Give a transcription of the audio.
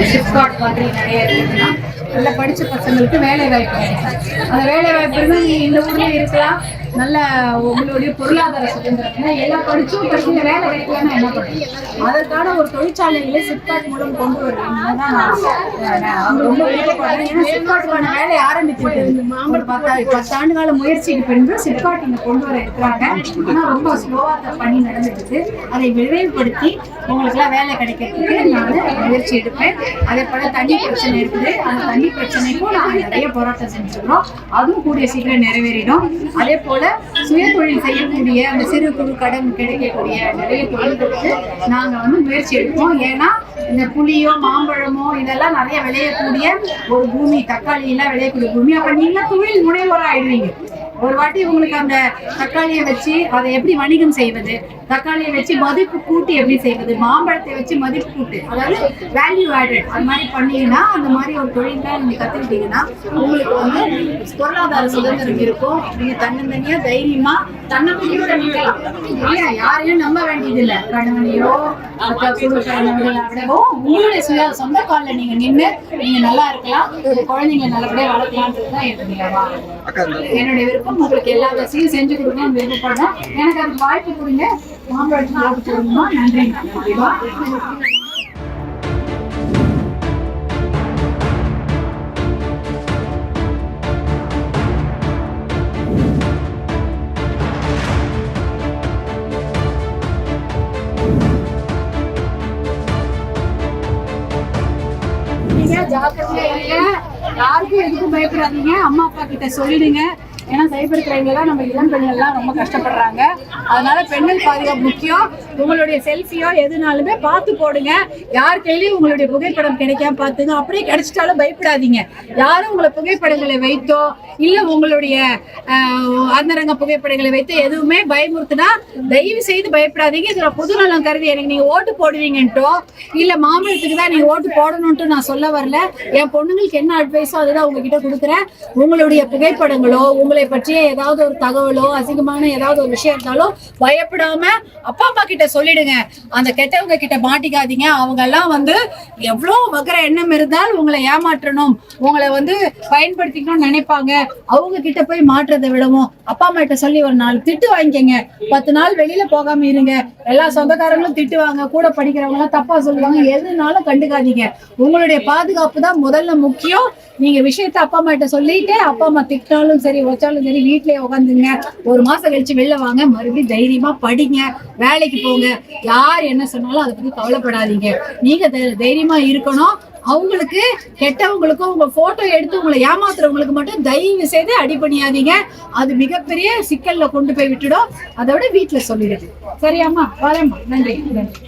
Flipkart மாதிரி நிறைய இருக்குதுன்னா நல்லா படித்த பசங்களுக்கு வேலை வாய்ப்பு அந்த வேலை வாய்ப்பு இருந்தால் நீங்கள் இந்த ஊர்லயே இருக்கலாம் நல்ல உங்களுடைய பொருளாதார சுதந்திரம் எல்லாம் படிச்சும் படிச்சு வேலை கிடைக்கலன்னா என்ன பண்ணுறது? அதற்கான ஒரு தொழிற்சாலைகளை சிப்காட் மூலம் கொண்டு வருவீங்கன்னா ரொம்ப விருப்பப்படுறேன் ஏன்னா சிப்காட்டுக்கான வேலை ஆரம்பிச்சிருக்கு மாம்பழம் பத்தா பத்தாண்டு கால முயற்சிக்கு பின்பு சிப்காட் இங்க கொண்டு வர இருக்கிறாங்க. ஆனா ரொம்ப ஸ்லோவாக பணி நடந்துட்டு அதை விரைவுபடுத்தி உங்களுக்குலாம் வேலை கிடைக்கிறதுக்கு நான் முயற்சி எடுப்பேன். அதே போல தண்ணி பிரச்சனை இருக்குது. அந்த தண்ணி பிரச்சனைக்கும் நாங்கள் நிறைய போராட்டம் செஞ்சுருக்கிறோம். அதுவும் கூடிய சீக்கிரம் நிறைவேறிடும். அதே போல சுய தொழில் செய்யக்கூடிய அந்த சிறு குறு கடன் கிடைக்கக்கூடிய நிறைய தொழில்களுக்கு நாங்கள் வந்து முயற்சி எடுப்போம். ஏன்னா இந்த புளியோ மாம்பழமோ இதெல்லாம் நிறைய விளையக்கூடிய ஒரு பூமி தக்காளி எல்லாம் விளையக்கூடிய பூமி. அப்ப நீங்க தொழில் முனைவோரா ஆயிடுவீங்க. ஒரு வாட்டி உங்களுக்கு அந்த தக்காளியை வச்சு அதை எப்படி வணிகம் செய்வது? தக்காளியை வச்சு மதிப்பு கூட்டி எப்படி செய்வது? மாம்பழத்தை வச்சு மதிப்பு கூட்டு. அதாவது வேல்யூ ஆடட் அது மாதிரி பண்ணீங்கன்னா அந்த மாதிரி ஒரு தொழிலாம் நீங்க கத்துக்கிட்டீங்கன்னா உங்களுக்கு வந்து பொருளாதார சுதந்திரம் இருக்கும். நீங்க தன்னந்தனியா தைரியமா தன்னம்பிக்கையோட நிற்கலாம். இல்லையா? யாரையும் நம்ப வேண்டியதில்லை. கணவனையோ விடவோ உங்களுடைய சுய சொந்த காலில் நீங்க நின்று நீங்க நல்லா இருக்கலாம். உங்க குழந்தைங்களை நல்லபடியா வளர்க்கலான்றது தான் என்னுடைய வா- விருப்பம் உங்களுக்கு எல்லா வசதியும் செஞ்சு கொடுக்கணும்னு விருப்பப்படுறேன் எனக்கு அது வாய்ப்பு கொடுங்க. மாம்பழத்துக்கு நன்றி. நீங்க ஜாக்கிரதையா இருங்க. யாருக்கும் எதுக்கும் பயப்படாதீங்க. அம்மா அப்பா கிட்ட சொல்லிடுங்க. ஏன்னா சைபர் கிரைம்ல தான் நம்ம இளம் பெண்கள்லாம் ரொம்ப கஷ்டப்படுறாங்க. அதனால பெண்கள் பாதுகாப்பு முக்கியம். உங்களுடைய செல்ஃபியோ எதுனாலுமே பார்த்து போடுங்க. யார் கையிலையும் உங்களுடைய புகைப்படம் கிடைக்காம பார்த்துங்க. அப்படியே கிடைச்சிட்டாலும் பயப்படாதீங்க. யாரும் உங்களை புகைப்படங்களை வைத்தோ இல்லை உங்களுடைய அந்தரங்க புகைப்படங்களை வைத்து எதுவுமே பயமுறுத்துனா தயவு செய்து பயப்படாதீங்க. இதுல பொதுநலம் கருதி எனக்கு நீங்க ஓட்டு போடுவீங்கன்ட்டோ இல்ல மாம்பழத்துக்கு தான் நீங்க ஓட்டு போடணும்ட்டு நான் சொல்ல வரல. என் பொண்ணுங்களுக்கு என்ன அட்வைஸோ அதுதான் உங்ககிட்ட கொடுக்குறேன். உங்களுடைய புகைப்படங்களோ உங்களை பற்றிய ஏதாவது ஒரு தகவலோ அசிங்கமான ஏதாவது ஒரு விஷயம் இருந்தாலும் பயப்படாம அப்பா அம்மா கிட்ட சொல்லிடுங்க. அந்த கெட்டவங்க கிட்ட மாட்டிக்காதீங்க. அவங்க எல்லாம் வந்து எவ்வளவு வகர எண்ணம் இருந்தால் உங்களை ஏமாற்றணும். உங்களை வந்து பயன்படுத்திக்கணும்னு நினைப்பாங்க. அவங்க கிட்ட போய் மாற்றத்தை விடவும். அப்பா அம்மா கிட்ட சொல்லி ஒரு நாள் திட்டு வாங்கிக்கங்க. பத்து நாள் வெளியில போகாம இருங்க. எல்லா சொந்தக்காரங்களும் திட்டுவாங்க கூட படிக்கிறவங்க எல்லாம் தப்பா சொல்லுவாங்க. எதுனாலும் கண்டுக்காதீங்க. உங்களுடைய பாதுகாப்பு தான் முதல்ல முக்கியம். நீங்க விஷயத்த அப்பா அம்மா கிட்ட சொல்லிட்டு அப்பா அம்மா திட்டினாலும் சரி வச்சாலும் சரி வீட்லயே உட்காந்துங்க ஒரு மாசம் கழிச்சு வெளில வாங்க மறுபடியும் தைரியமா படிங்க வேலைக்கு போங்க. யார் என்ன சொன்னாலும் அதை பத்தி கவலைப்படாதீங்க. நீங்க தைரியமா இருக்கணும். அவங்களுக்கு கெட்டவங்களுக்கும் உங்க போட்டோ எடுத்து உங்களை ஏமாத்துறவங்களுக்கு மட்டும் தயவு செய்து அடிப்பணியாதீங்க அது மிகப்பெரிய சிக்கல்ல கொண்டு போய் விட்டுடும். அதோட வீட்டுல சொல்லிடுது சரியாம்மா? வரேம்மா. நன்றி. நன்றி.